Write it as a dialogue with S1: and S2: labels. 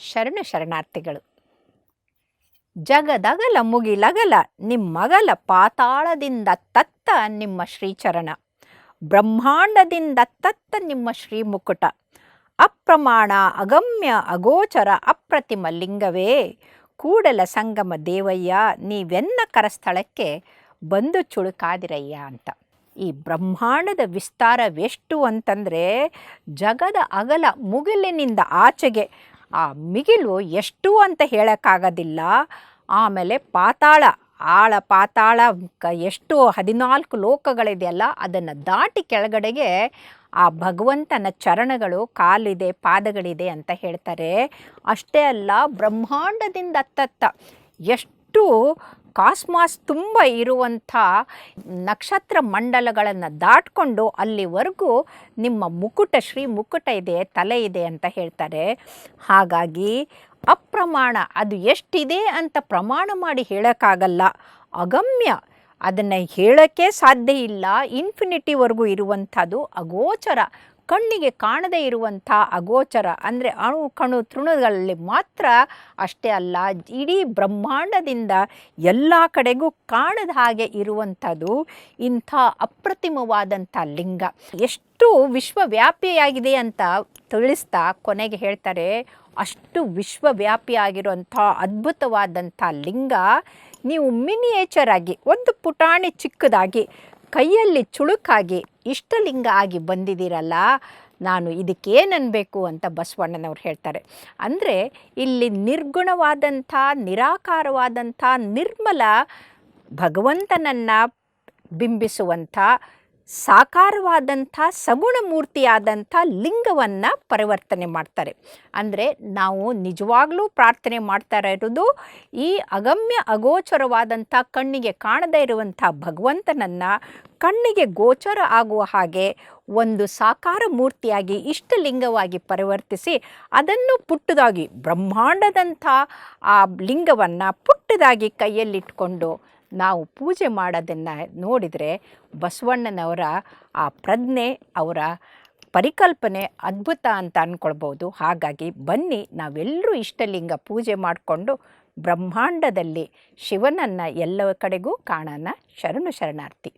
S1: ಶರಣು ಶರಣಾರ್ಥಿಗಳು. ಜಗದಗಲ ಮುಗಿಲಗಲ ನಿಮ್ಮಗಲ ಪಾತಾಳದಿಂದ ತತ್ತ ನಿಮ್ಮ ಶ್ರೀಚರಣ. ಬ್ರಹ್ಮಾಂಡದಿಂದ ತತ್ತ ನಿಮ್ಮ ಶ್ರೀಮುಕುಟ. ಅಪ್ರಮಾಣ, ಅಗಮ್ಯ, ಅಗೋಚರ, ಅಪ್ರತಿಮ ಲಿಂಗವೇ. ಕೂಡಲ ಸಂಗಮ ದೇವಯ್ಯ, ನೀವೆನ್ನ ಕರಸ್ಥಳಕ್ಕೆ ಬಂದು ಚುಳುಕಾದಿರಯ್ಯ ಅಂತ. ಈ ಬ್ರಹ್ಮಾಂಡದ ವಿಸ್ತಾರವೆಷ್ಟು ಅಂತಂದರೆ ಜಗದ ಅಗಲ ಮುಗಿಲಿನಿಂದ ಆಚೆಗೆ ಆ ಮಿಗಿಲು ಎಷ್ಟು ಅಂತ ಹೇಳೋಕ್ಕಾಗೋದಿಲ್ಲ. ಆಮೇಲೆ ಪಾತಾಳ, ಆಳ ಪಾತಾಳ, ಕ ಎಷ್ಟು ಹದಿನಾಲ್ಕು ಲೋಕಗಳಿದೆಯಲ್ಲ, ಅದನ್ನು ದಾಟಿ ಕೆಳಗಡೆಗೆ ಆ ಭಗವಂತನ ಚರಣಗಳು, ಕಾಲಿದೆ, ಪಾದಗಳಿದೆ ಅಂತ ಹೇಳ್ತಾರೆ. ಅಷ್ಟೇ ಅಲ್ಲ, ಬ್ರಹ್ಮಾಂಡದಿಂದ ಅತ್ತತ್ತ ಎಷ್ಟು ಕಾಸ್ಮಾಸ್ ತುಂಬ ಇರುವಂಥ ನಕ್ಷತ್ರ ಮಂಡಲಗಳನ್ನು ದಾಟ್ಕೊಂಡು ಅಲ್ಲಿವರೆಗೂ ನಿಮ್ಮ ಮುಕುಟ, ಶ್ರೀ ಮುಕುಟ ಇದೆ, ತಲೆ ಇದೆ ಅಂತ ಹೇಳ್ತಾರೆ. ಹಾಗಾಗಿ ಅಪ್ರಮಾಣ, ಅದು ಎಷ್ಟಿದೆ ಅಂತ ಪ್ರಮಾಣ ಮಾಡಿ ಹೇಳೋಕ್ಕಾಗಲ್ಲ. ಅಗಮ್ಯ, ಅದನ್ನು ಹೇಳೋಕ್ಕೆ ಸಾಧ್ಯ ಇಲ್ಲ. ಇನ್ಫಿನಿಟಿವರೆಗೂ ಇರುವಂಥದ್ದು ಅಗೋಚರ. ಕಣ್ಣಿಗೆ ಕಾಣದೇ ಇರುವಂಥ ಅಗೋಚರ, ಅಂದರೆ ಅಣು ಕಣು ತೃಣಗಳಲ್ಲಿ ಮಾತ್ರ ಅಷ್ಟೇ ಅಲ್ಲ, ಇಡೀ ಬ್ರಹ್ಮಾಂಡದಿಂದ ಎಲ್ಲ ಕಡೆಗೂ ಕಾಣದ ಹಾಗೆ ಇರುವಂಥದ್ದು ಇಂಥ ಅಪ್ರತಿಮವಾದಂಥ ಲಿಂಗ. ಎಷ್ಟು ವಿಶ್ವವ್ಯಾಪಿಯಾಗಿದೆ ಅಂತ ತಿಳಿಸ್ತಾ ಕೊನೆಗೆ ಹೇಳ್ತಾರೆ, ಅಷ್ಟು ವಿಶ್ವವ್ಯಾಪಿಯಾಗಿರುವಂಥ ಅದ್ಭುತವಾದಂಥ ಲಿಂಗ ನೀವು ಮಿನಿಯೇಚರ್ ಆಗಿ, ಒಂದು ಪುಟಾಣಿ ಚಿಕ್ಕದಾಗಿ, ಕೈಯಲ್ಲಿ ಚುಳುಕಾಗಿ ಇಷ್ಟಲಿಂಗ ಆಗಿ ಬಂದಿದ್ದೀರಲ್ಲ, ನಾನು ಇದಕ್ಕೇನನ್ಬೇಕು ಅಂತ ಬಸವಣ್ಣನವ್ರು ಹೇಳ್ತಾರೆ. ಅಂದರೆ ಇಲ್ಲಿ ನಿರ್ಗುಣವಾದಂಥ, ನಿರಾಕಾರವಾದಂಥ, ನಿರ್ಮಲ ಭಗವಂತನನ್ನು ಬಿಂಬಿಸುವಂಥ ಸಾಕಾರವಾದಂಥ ಸಗುಣ ಮೂರ್ತಿಯಾದಂಥ ಲಿಂಗವನ್ನು ಪರಿವರ್ತನೆ ಮಾಡ್ತಾರೆ. ಅಂದರೆ ನಾವು ನಿಜವಾಗ್ಲೂ ಪ್ರಾರ್ಥನೆ ಮಾಡ್ತಾ ಇರೋದು ಈ ಅಗಮ್ಯ ಅಗೋಚರವಾದಂಥ ಕಣ್ಣಿಗೆ ಕಾಣದೇ ಇರುವಂಥ ಭಗವಂತನನ್ನು ಕಣ್ಣಿಗೆ ಗೋಚರ ಆಗುವ ಹಾಗೆ ಒಂದು ಸಾಕಾರ ಮೂರ್ತಿಯಾಗಿ ಇಷ್ಟಲಿಂಗವಾಗಿ ಪರಿವರ್ತಿಸಿ ಅದನ್ನು ಪುಟ್ಟದಾಗಿ ಬ್ರಹ್ಮಾಂಡದಂಥ ಆ ಲಿಂಗವನ್ನು ಪುಟ್ಟದಾಗಿ ಕೈಯಲ್ಲಿಟ್ಕೊಂಡು ನಾವು ಪೂಜೆ ಮಾಡೋದನ್ನು ನೋಡಿದರೆ ಬಸವಣ್ಣನವರ ಆ ಪ್ರಜ್ಞೆ, ಅವರ ಪರಿಕಲ್ಪನೆ ಅದ್ಭುತ ಅಂತ ಅಂದ್ಕೊಳ್ಬೋದು ಹಾಗಾಗಿ ಬನ್ನಿ, ನಾವೆಲ್ಲರೂ ಇಷ್ಟಲಿಂಗ ಪೂಜೆ ಮಾಡಿಕೊಂಡು ಬ್ರಹ್ಮಾಂಡದಲ್ಲಿ ಶಿವನನ್ನು ಎಲ್ಲ ಕಡೆಗೂ ಕಾಣೋಣ. ಶರಣು ಶರಣಾರ್ಥಿ.